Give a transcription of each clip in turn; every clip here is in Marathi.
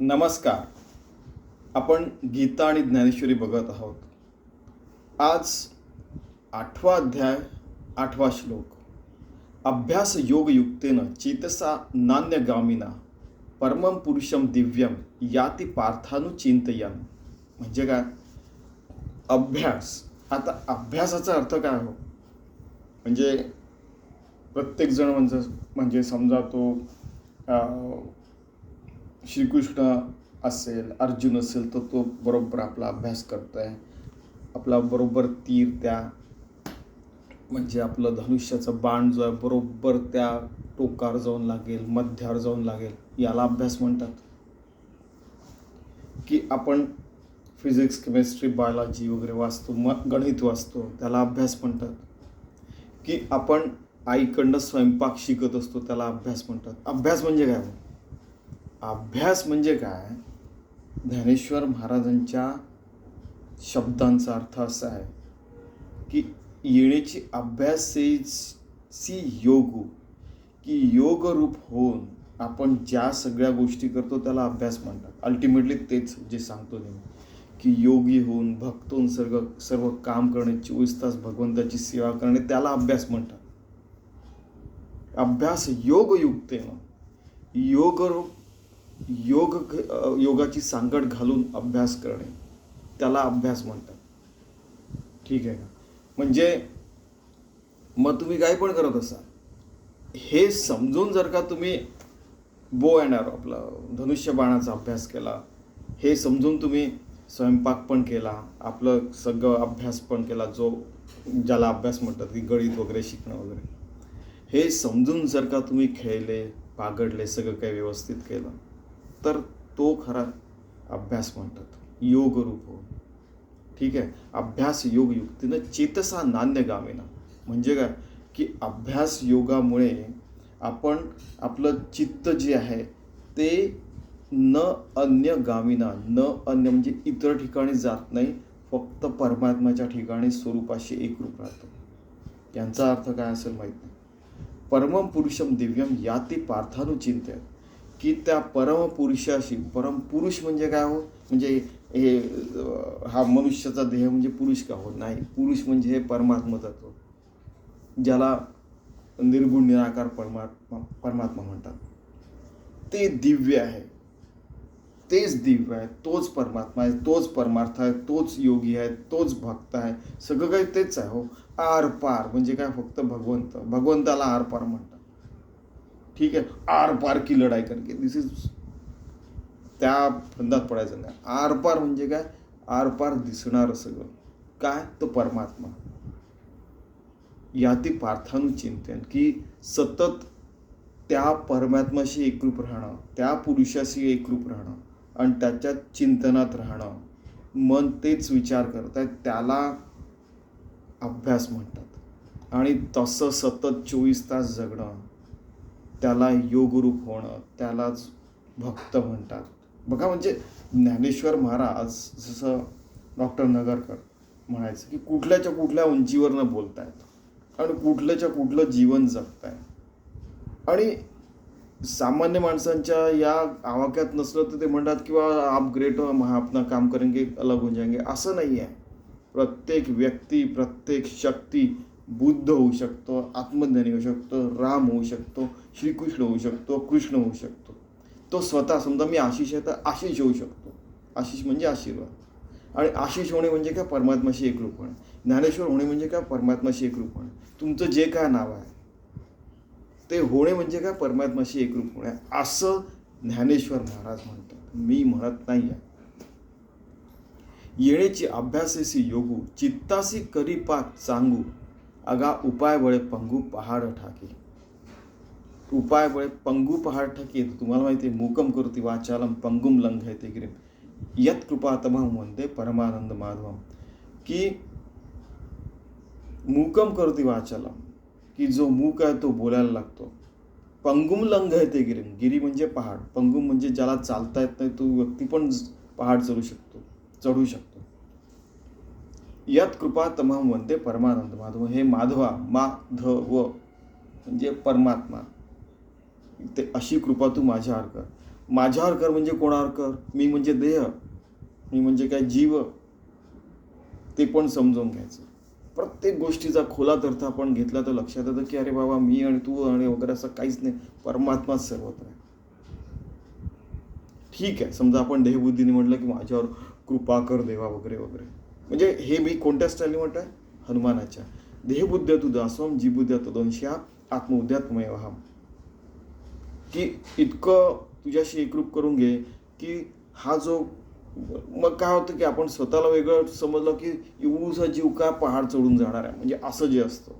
नमस्कार. आपण गीता आणि ज्ञानेश्वरी बघत आहोत. आज आठवा अध्याय आठवा श्लोक. अभ्यास योगयुक्तेनं चेतसा नान्यगामिना परमं पुरुषम दिव्यम याती पार्थानुचिंतयन म्हणजे काय? अभ्यास. आता अभ्यासाचा अर्थ काय हो? म्हणजे प्रत्येकजण म्हणजे म्हणजे समजा तो श्रीकृष्ण असेल अर्जुन असेल तर तो बरोबर आपला अभ्यास करतो आहे आपला बरोबर तीर त्या म्हणजे आपलं धनुष्याचं बाण जो आहे बरोबर त्या टोकार जाऊन लागेल मध्यावर जाऊन लागेल याला अभ्यास म्हणतात. की आपण फिजिक्स केमिस्ट्री बायोलॉजी वगैरे वाचतो म गणित वाचतो त्याला अभ्यास म्हणतात. की आपण आईकडनं स्वयंपाक शिकत असतो त्याला अभ्यास म्हणतात. अभ्यास म्हणजे काय? अभ्यास म्हणजे काय? ज्ञानेश्वर महाराजांच्या शब्दांचा अर्थ असा आहे की येण्याची सी योग की योगरूप होऊन आपण ज्या सगळ्या गोष्टी करतो त्याला अभ्यास म्हणतात. अल्टिमेटली तेच जे सांगतो मी की योगी होऊन भक्त होऊन सर्व सर्व काम करणे चोवीस तास भगवंताची सेवा करणे त्याला अभ्यास म्हणतात. अभ्यास योगयुक्तेनं योग योग योगाची सांगड घालून अभ्यास करणे. त्याला अभ्यास म्हणतात. ठीक आहे का म्हणजे मग तुम्ही काय पण करत असाल हे समजून जर का तुम्ही बो येणार आपला धनुष्य बाणाचा अभ्यास केला हे समजून तुम्ही स्वयंपाक पण केला आपलं सगळं अभ्यास पण केला जो ज्याला अभ्यास म्हणतात की गणित वगैरे शिकणं वगैरे हे समजून जर का तुम्ही खेळले पागडले सगळं काही व्यवस्थित केलं तर तो खरा अभ्यास म्हणतात. योग रूप हो ठीक आहे? अभ्यास योग युक्तीनं चेतसा नान्यगामिना म्हणजे काय? की अभ्यास योगामुळे आपण आपलं चित्त जे आहे ते न अन्य गामिना न अन्य म्हणजे इतर ठिकाणी जात नाही फक्त परमात्माच्या ठिकाणी स्वरूपाशी एकरूप राहतो. यांचा अर्थ काय असेल माहीत नाही. परमम पुरुषम दिव्यम या ते पार्थानुचिंत्य की त्या परमपुरुषाशी परमपुरुष म्हणजे काय हो? म्हणजे हे हा मनुष्याचा देह म्हणजे पुरुष का हो? नाही पुरुष म्हणजे हे परमात्मा तत्व. ज्याला निर्गुण निराकार परमात्मा परमात्मा म्हणतात. ते दिव्य आहे. तेच दिव्य आहे तोच परमात्मा आहे तोच परमार्थ आहे तोच योगी आहे तोच भक्त आहे. सगळं काही तेच आहे हो. आर पार म्हणजे काय? फक्त भगवंत. भगवंताला आर पार म्हणतात. ठीक आहे आर पार की लढाई कारण की दिस इज त्या फंदात पडायचं नाही. आर पार म्हणजे काय? आर पार दिसणार सगळं. काय? तो परमात्मा. याती पार्थानुचिंतन की सतत त्या परमात्माशी एकरूप राहणं त्या पुरुषाशी एकरूप राहणं आणि त्याच्या चिंतनात राहणं. मन तेच विचार करत आहे त्याला अभ्यास म्हणतात. आणि तसं सतत चोवीस तास जगणं. त्याला योगरूप होणं त्यालाच भक्त म्हणतात. बघा म्हणजे ज्ञानेश्वर महाराज जसं डॉक्टर नगरकर म्हणायचं की कुठल्याच्या कुठल्या उंचीवरनं बोलतायत आणि कुठल्याच्या कुठलं जीवन जगताय आणि सामान्य माणसांच्या या आवाक्यात नसलं तर ते म्हणतात किंवा आप ग्रेट हो काम करेंगे अलग हो जाएंगे. असं नाही आहे. प्रत्येक व्यक्ती प्रत्येक शक्ती बुद्ध होऊ शकतो आत्मज्ञानी होऊ शकतो राम होऊ शकतो श्रीकृष्ण होऊ शकतो कृष्ण होऊ शकतो. तो स्वतः समजा मी आशिष आहे तर आशिष होऊ शकतो. आशिष म्हणजे आशीर्वाद. आणि आशिष होणे म्हणजे काय? परमात्माशी एकरूप होणे ज्ञानेश्वर होणे म्हणजे काय? परमात्माशी एकरूप होणे तुमचं जे काय नाव आहे ते होणे म्हणजे काय? परमात्माशी एकरूप होणे असं ज्ञानेश्वर महाराज म्हणतात. मी म्हणत नाही आहे येण्याची अभ्यासेसी योगू चित्तासी करी पाक चांगू अगा उपाय बळे पंगू पहाड ठाकी. उपाय बळे पंगू पहाड ठाकी तर तुम्हाला माहिती आहे मूकम करती वाचालम पंगुम लंघयते गिरीम यत कृपा तमहम वंदे परमानंद माधवम. की मूकम करती वाचालम की जो मूक आहे तो बोलायला लागतो. पंगुम लंघ येते ते गिरी म्हणजे पहाड पंगुम म्हणजे ज्याला चालता येत नाही तो व्यक्ती पण पहाड चढू शकतो चढू शकतो. यात कृपा तमाम म्हणते परमानंद माधव। हे माधवा मा ध व म्हणजे परमात्मा. ते अशी कृपा तू माझ्यावर कर. माझ्यावर कर म्हणजे कोणावर कर? मी म्हणजे देह. मी म्हणजे काय जीव? ते पण समजून घ्यायचं. प्रत्येक गोष्टीचा खोलात अर्थ आपण घेतला तर लक्षात येतं की अरे बाबा मी आणि तू आणि वगैरे असं काहीच नाही. परमात्माच सर्वत्र आहे. ठीक आहे समजा आपण देहबुद्धीने म्हटलं की माझ्यावर कृपा कर देवा वगैरे वगैरे. म्हणजे हे मी कोणत्या स्टाईलने म्हणत आहे हनुमानाच्या. देहबुद्ध्या तू दासोम जीबुद्ध्या तदंशा आत्मउद्यात्मय की इतकं तुझ्याशी एकरूप करून घे की हा जो मग काय होतं की आपण स्वतःला वेगळं समजलं की एवढूसा जीव का पहाड चढून जाणार आहे? म्हणजे असं जे असतं.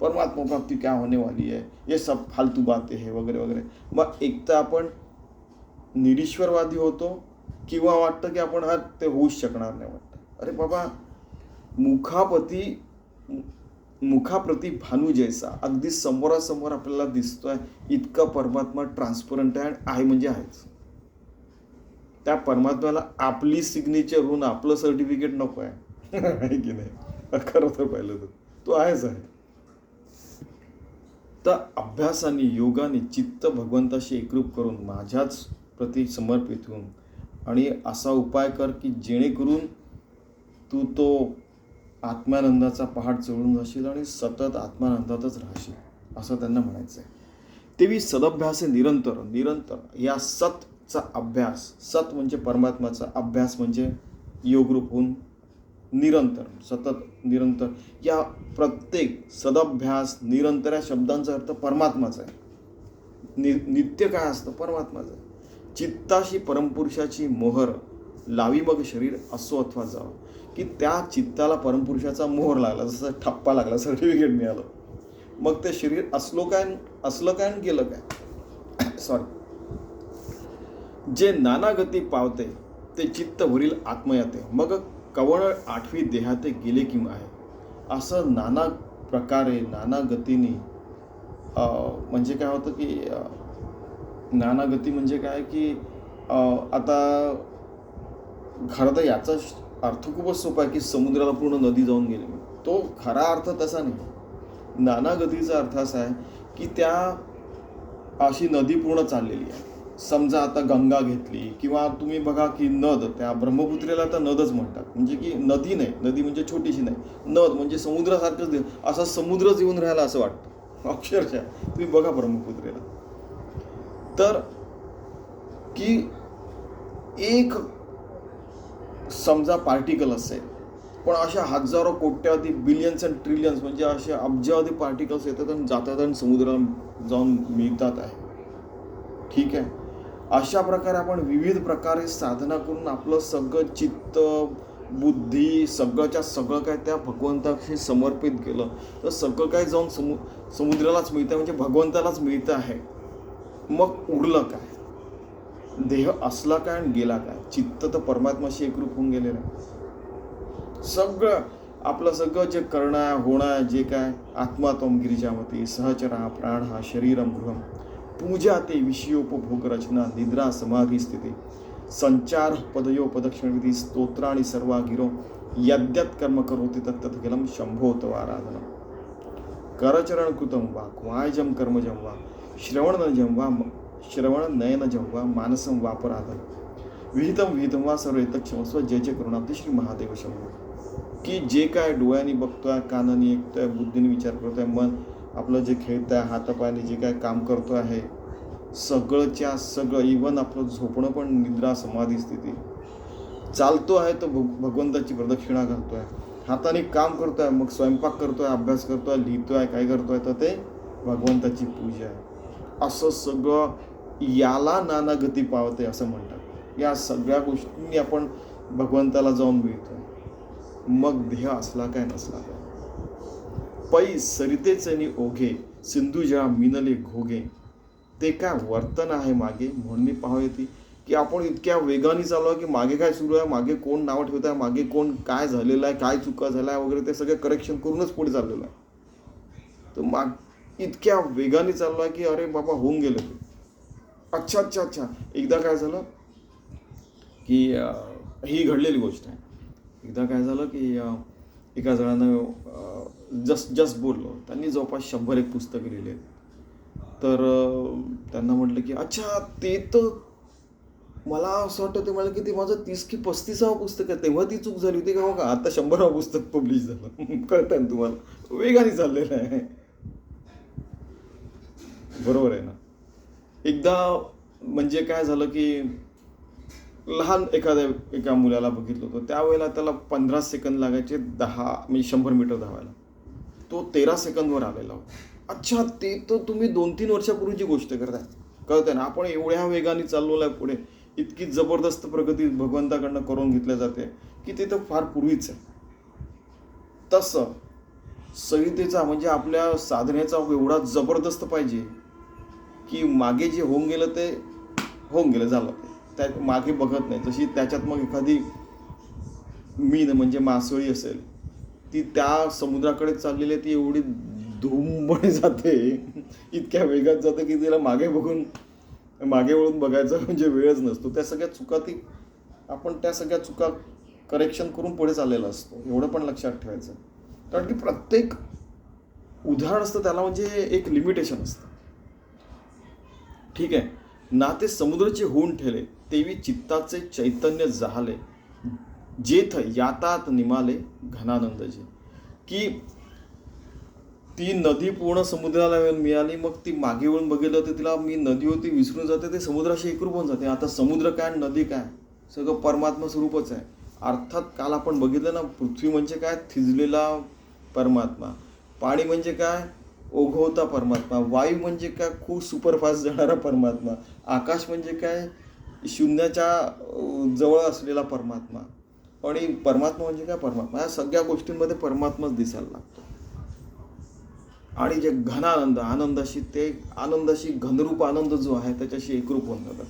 परमात्मा प्राप्ती क्या होने वाली आहे ये सब फालतू बाते है वगैरे वगैरे. मग एक तर आपण निरीश्वरवादी होतो किंवा वाटतं की आपण हा ते होऊच शकणार नाही वाटतं. अरे बाबा मुखापती मुखाप्रती भानू जैसा. अगदी समोरासमोर आपल्याला दिसतोय इतका परमात्मा ट्रान्सपरंट आहे आणि आहे म्हणजे आहेच. त्या परमात्म्याला आपली सिग्नेचर होऊन आपलं सर्टिफिकेट नको आहे. आहे की नाही? खरं तर पाहिलं तर. तो आहेच आहे. तर अभ्यासाने योगाने चित्त भगवंताशी एकरूप करून माझ्याच प्रती समर्पित होऊन आणि असा उपाय कर की जेणेकरून तू तो आत्मानंदाचा पहाड चढून जाशील आणि सतत आत्मानंदातच राहशील असं त्यांना म्हणायचं आहे तेवी सदभ्यास आहे निरंतर निरंतर या सतचा अभ्यास सत म्हणजे परमात्माचा अभ्यास म्हणजे योगरूप होऊन निरंतर सतत निरंतर. या प्रत्येक सदभ्यास निरंतर या शब्दांचा अर्थ परमात्माचा आहे. नि नित्य काय असतं? परमात्माचं आहे. चित्ताशी परमपुरुषाची मोहर लावी मग शरीर असो अथवा जावं. की त्या चित्ताला परमपुरुषाचा मोहर लागला जसं ठप्पा लागला सर्टिफिकेट मिळालं. मग ते शरीर असलो काय असलं काय आणि गेलं काय? सॉरी जे नाना गती पावते ते चित्त वरील आत्मयाते. मग कवळ आठवी देहाते गेले किंवा आहे असं नाना प्रकारे नाना गतीने म्हणजे काय होतं की नाना गती म्हणजे काय की आता खरं तर याचा अर्थ खूपच सोपा आहे की समुद्राला पूर्ण नदी जाऊन गेली तो खरा अर्थ तसा नाही. नाना गतीचा अर्थ असा आहे की त्या अशी नदी पूर्ण चाललेली आहे. समजा आता गंगा घेतली किंवा तुम्ही बघा की नद त्या ब्रह्मपुत्रेला तर नदच म्हणतात. म्हणजे की नदी नाही नदी म्हणजे छोटीशी नाही. नद म्हणजे समुद्रासारखंच दे- असा समुद्रच येऊन राहिला असं वाटतं. अक्षरशः तुम्ही बघा ब्रह्मपुत्रेला. तर की एक समजा पार्टिकल असेल पण अशा हजारो कोट्यावधी बिलियन्स अँड ट्रिलियन्स म्हणजे असे अब्जावधी पार्टिकल्स येतात आणि जातात आणि समुद्रात जाऊन मिळतात आहे. ठीक आहे? अशा प्रकारे आपण विविध प्रकारे साधना करून आपलं सगळं चित्त बुद्धी सगळंच्या सगळं काय त्या भगवंताशी समर्पित केलं तर सगळं काय जाऊन समु समुद्रालाच मिळतं म्हणजे भगवंतालाच मिळतं आहे. मग उरलं काय? देह असला काय आणि गेला काय? चित्त तर परमात्माशी एकरूप होऊन गेलेलं आहे. सगळं आपलं सगळं जे करणं आहे होणं आहे जे काय आत्मा तोम गिरिजामती सहचरा प्राण हा शरीरम गृहम. पूजा ते विषयोपभोग रचना निद्रा समाधी स्थिती. संचार पदयो पदक्षिणविधी स्तोत्र आणि सर्वा गिरो यद्यत कर्म करोति तत्तत गेलम शंभोत तव आराधना करचरण कृतं वा क्वायजम कर्मजं वा श्रवणजं वा श्रवण నయన वा मानसं वापराधन विहितं विहितं वा सर्व क्षमस्व जय जय करुणाब्दी श्री महादेव शंभो. की जे काय डोळ्यांनी बघतोय कानाने ऐकतोय बुद्धीने विचार करतोय मन आपलं जे खेळतंय हातापायाने जे काय काम करतो आहे सगळंच्या सगळं इवन आपलं झोपणं पण निद्रा समाधी स्थिती. चालतो आहे तो भग भगवंताची प्रदक्षिणा करतोय हाताने काम करतोय मग स्वयंपाक करतोय अभ्यास करतोय लिहितोय काय करतोय तर ते भगवंताची पूजा आहे. असं सगळं याला नाना गती पावते असं म्हणतात. या सगळ्या गोष्टींनी आपण भगवंताला जाऊन मिळतो. मग देह असला काय नसला. काय पै सरितेचनी ओघे सिंधू जेव्हा मिनले घोगे. ते काय वर्तन आहे मागे? म्हणून मी पाहू येते की आपण इतक्या वेगाने चालू आहे की मागे काय सुरू आहे मागे कोण नावं ठेवत आहे मागे कोण काय झालेलं आहे काय चुका झाला आहे वगैरे ते सगळं करेक्शन करूनच पुढे चाललेलं आहे. तर माग इतक्या वेगाने चाललो आहे की अरे बाबा होऊन गेलं. ते अच्छा अच्छा अच्छा. एकदा काय झालं की ही घडलेली गोष्ट आहे. एकदा काय झालं की एका जणानं जस्ट जस्ट बोललो. त्यांनी जवळपास शंभर एक पुस्तकं लिहिली आहेत. तर त्यांना म्हटलं की अच्छा ते तर मला असं वाटतं ते मला की ते माझं तीस की पस्तीसावं पुस्तक आहे. तेव्हा ती चूक झाली होती का का आता शंभरावं पुस्तक पब्लिश झालं. कळतं ना तुम्हाला. वेगाने चाललेलं आहे. बरोबर आहे ना? एकदा म्हणजे काय झालं की लहान एखाद्या एका मुलाला बघितलं होतं त्यावेळेला त्याला पंधरा सेकंद लागायचे दहा म्हणजे शंभर मीटर धावायला. तो तेरा सेकंदवर आलेला होता. अच्छा ते तर तुम्ही दोन तीन वर्षापूर्वीची गोष्ट करताय. कळतंय ना आपण एवढ्या वेगाने चाललो आहे पुढे. इतकी जबरदस्त प्रगती भगवंताकडनं करून घेतल्या जाते की ते तर फार पूर्वीच आहे. तसं संहितेचा म्हणजे आपल्या साधनेचा एवढा जबरदस्त पाहिजे की मागे जे होऊन गेलं ते होऊन गेलं झालं. त्या मागे बघत नाही. जशी त्याच्यात मग एखादी मीन म्हणजे मासोळी असेल ती त्या समुद्राकडे चाललेली आहे, ती एवढी धूमपणे जाते इतक्या वेगात जाते की तिला मागे बघून मागे वळून बघायचा म्हणजे वेळच नसतो. त्या सगळ्या चुका ती आपण त्या सगळ्या चुका करेक्शन करून पुढे चाललेला असतो. एवढं पण लक्षात ठेवायचं. कारण की प्रत्येक उदाहरण असतं त्याला म्हणजे एक लिमिटेशन असतं. ठीक आहे. ना ते समुद्राचे होऊन ठेले तेवी चित्ताचे चैतन्य झाले जेथ यातात निमाले घनानंदचे की ती नदी पूर्ण समुद्राला मिळाली मग ती मागे वळून बघितलं तर तिला मी नदी होती विसरून जाते ते समुद्राशी एकरूप होऊन जाते. आता समुद्र काय नदी काय? सगळं परमात्मा स्वरूपच आहे. अर्थात काल आपण बघितलं ना पृथ्वी म्हणजे काय? थिजलेला परमात्मा. पाणी म्हणजे काय? ओघवता परमात्मा. वायू म्हणजे काय? खूप सुपरफास्ट जाणारा परमात्मा. आकाश म्हणजे काय? शून्याच्या जवळ असलेला परमात्मा. आणि परमात्मा म्हणजे काय? परमात्मा. या सगळ्या गोष्टींमध्ये परमात्माच दिसायला लागतो. आणि जे घन आनंद आनंदाशी ते आनंदाशी घनरूप आनंद जो आहे त्याच्याशी एकरूप होऊन जातात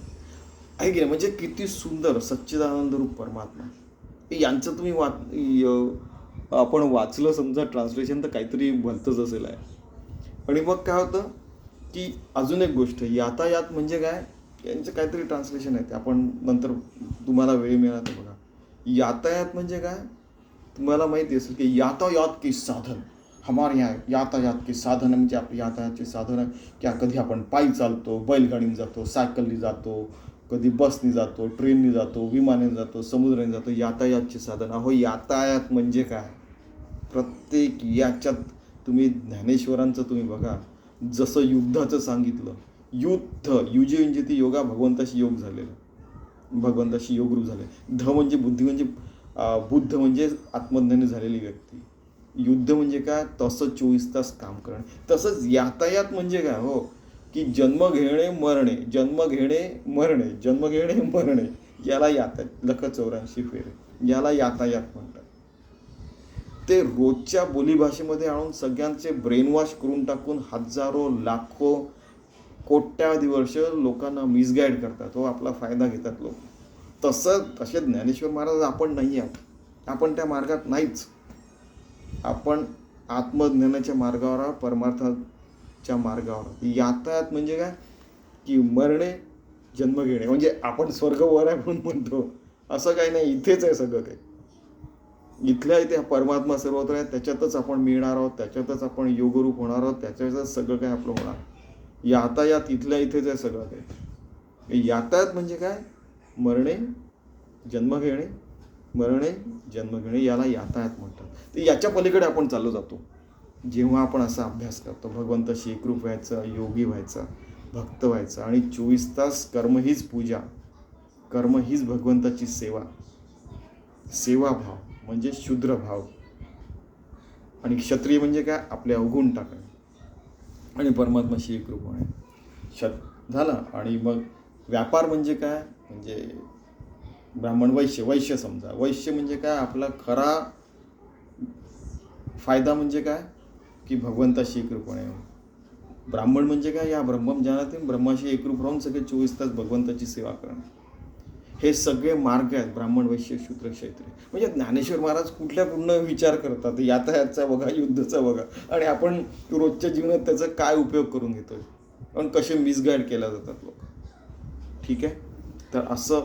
आहे की नाही? म्हणजे किती सुंदर सच्चिदानंद रूप परमात्मा. हे यांचं तुम्ही वाच आपण वाचलं समजा ट्रान्सलेशन तर काहीतरी भलतंच असेल आहे. आणि मग काय होतं की अजून एक गोष्ट यातायात म्हणजे काय? यांचं काहीतरी ट्रान्सलेशन आहे ते. आपण नंतर तुम्हाला वेळ मिळाला तर बघा. यातायात म्हणजे काय? तुम्हाला माहिती असेल की यातायात की साधन हमारे यहाँ यातायात की साधन म्हणजे आपली यातायातची साधनं किंवा की कधी आपण पायी चालतो बैलगाडीने जातो सायकलनी जातो कधी बसनी जातो ट्रेननी जातो विमानाने जातो समुद्राने जातो यातायातचे साधन. अहो यातायात म्हणजे काय? प्रत्येक याच्यात तुम्ही ज्ञानेश्वरांचं तुम्ही बघा जसं युद्धाचं सांगितलं युद्ध युजे म्हणजे ती योगा भगवंताशी योग झालेलं. भगवंताशी योगरूप झाले. ध म्हणजे बुद्धी म्हणजे बुद्ध म्हणजे आत्मज्ञानी झालेली व्यक्ती. युद्ध म्हणजे काय? तसं चोवीस तास काम करणे. तसंच यातायात म्हणजे काय हो? की जन्म घेणे मरणे. जन्म घेणे मरणे. जन्म घेणे मरणे. याला यातायात लख चौऱ्याऐंशी फेरे. याला यातायात म्हणतात. ते रोजच्या बोलीभाषेमध्ये आणून सगळ्यांचे ब्रेनवॉश करून टाकून हजारो लाखो कोट्यावधी वर्ष लोकांना मिसगाईड करतात. हो आपला फायदा घेतात लोक. तसं तसे ज्ञानेश्वर महाराज आपण नाही आहोत. आपण त्या मार्गात नाहीच. आपण आत्मज्ञानाच्या मार्गावर आहोत परमार्थाच्या मार्गावर आहोत. यातायात म्हणजे काय? की मरणे जन्म घेणे. म्हणजे आपण स्वर्ग वर आहे म्हणून म्हणतो. असं काही नाही. इथेच आहे सगळं काही. इथल्या इथे परमात्मा सर्वत्र आहे त्याच्यातच आपण मिळणार आहोत त्याच्यातच आपण योगरूप होणार आहोत त्याच्यातच सगळं काय आपलं होणार. यातायात इथल्या इथेच आहे सगळं काही. यातायात म्हणजे काय? मरणे जन्म घेणे मरणे जन्म घेणे याला यातायात म्हणतात. तर याच्या पलीकडे आपण चाललो जातो. जेव्हा आपण असा अभ्यास करतो भगवंताशी एकरूप व्हायचं योगी व्हायचा भक्त व्हायचं आणि चोवीस तास कर्म हीच पूजा कर्म हीच भगवंताची सेवा सेवाभाव म्हणजे शूद्र भाव. आणि क्षत्रिय म्हणजे काय? आपले अवगुण टाकणे. आणि परमात्माशी एकरूप होणे. क्षत झालं. आणि मग व्यापार म्हणजे काय? म्हणजे ब्राह्मण वैश्य वैश्य समजा. वैश्य म्हणजे काय? आपला खरा फायदा म्हणजे काय? की भगवंताशी एकरूप होणे. ब्राह्मण म्हणजे काय? या ब्रह्मज्ञानातून ब्रह्माशी एकरूप राहून सगळे चोवीस तास भगवंताची सेवा करणे. हे सगळे मार्ग आहेत ब्राह्मण वैश्य शूद्र क्षत्रिय म्हणजे ज्ञानेश्वर महाराज कुठल्या पूर्ण विचार करतात यातायातचा बघा युद्धाचा बघा आणि आपण रोजच्या जीवनात त्याचा काय उपयोग करून घेतोय? पण कसे मिसगाईड केल्या जातात लोक. ठीक आहे? तर असं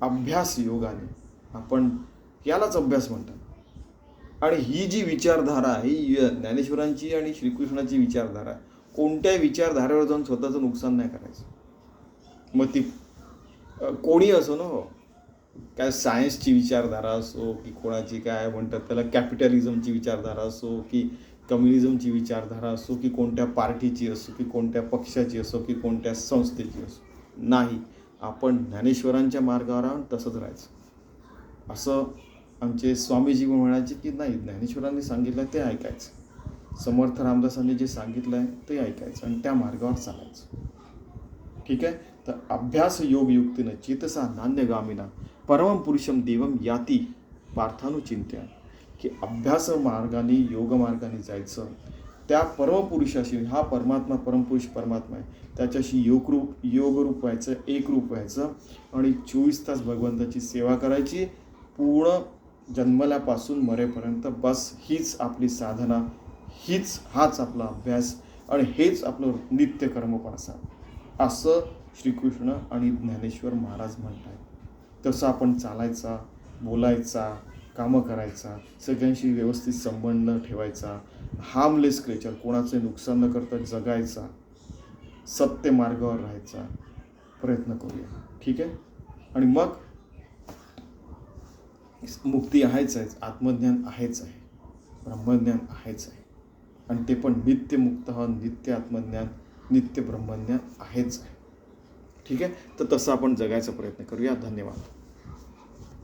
अभ्यास योगाने आपण यालाच अभ्यास म्हणतात. आणि ही जी विचारधारा ही ज्ञानेश्वरांची आणि श्रीकृष्णाची विचारधारा कोणत्याही विचारधारेवर जाऊन स्वतःचं नुकसान नाही करायचं. मग ती कोणी असो ना हो. काय सायन्सची विचारधारा असो की कोणाची काय म्हणतात त्याला कॅपिटलिझमची विचारधारा असो की कम्युनिझमची विचारधारा असो की कोणत्या पार्टीची असो की कोणत्या पक्षाची असो की कोणत्या संस्थेची असो. नाही. आपण ज्ञानेश्वरांच्या मार्गावर आहोत तसंच राहायचं. असं आमचे स्वामीजी म्हणायचे की नाही ज्ञानेश्वरांनी सांगितलं ते ऐकायचं. समर्थ रामदासांनी जे सांगितलं आहे ते ऐकायचं आणि त्या मार्गावर चालायचं. ठीक आहे? तर अभ्यास योगयुक्तीनं चेतसा नान्यगामिना परम पुरुषम देवम याती पार्थानुचिंत्या की अभ्यास मार्गाने योग मार्गाने जायचं त्या परमपुरुषाशी हा परमात्मा परमपुरुष परमात्मा आहे त्याच्याशी योगरूप योगरूप व्हायचं एकरूप व्हायचं आणि चोवीस तास भगवंताची सेवा करायची. पूर्ण जन्मल्यापासून मरेपर्यंत बस हीच आपली साधना हीच हाच आपला अभ्यास आणि हेच आपलं नित्य असा असं श्रीकृष्ण आणि ज्ञानेश्वर महाराज म्हणतात तसं आपण चालायचा बोलायचा कामं करायचा सगळ्यांशी व्यवस्थित संबंध ठेवायचा हार्मलेस क्रेचर कोणाचे नुकसान न करता जगायचा सत्य मार्गावर राहायचा प्रयत्न करूया. ठीक आहे? आणि मग मुक्ती आहेच आहे आत्मज्ञान आहेच आहे ब्रह्मज्ञान आहेच आहे. आणि ते पण नित्य मुक्त हा नित्य आत्मज्ञान नित्य ब्रह्मज्ञान आहेच आहे. ठीक आहे? तर तसं आपण जगायचा प्रयत्न करूया. धन्यवाद.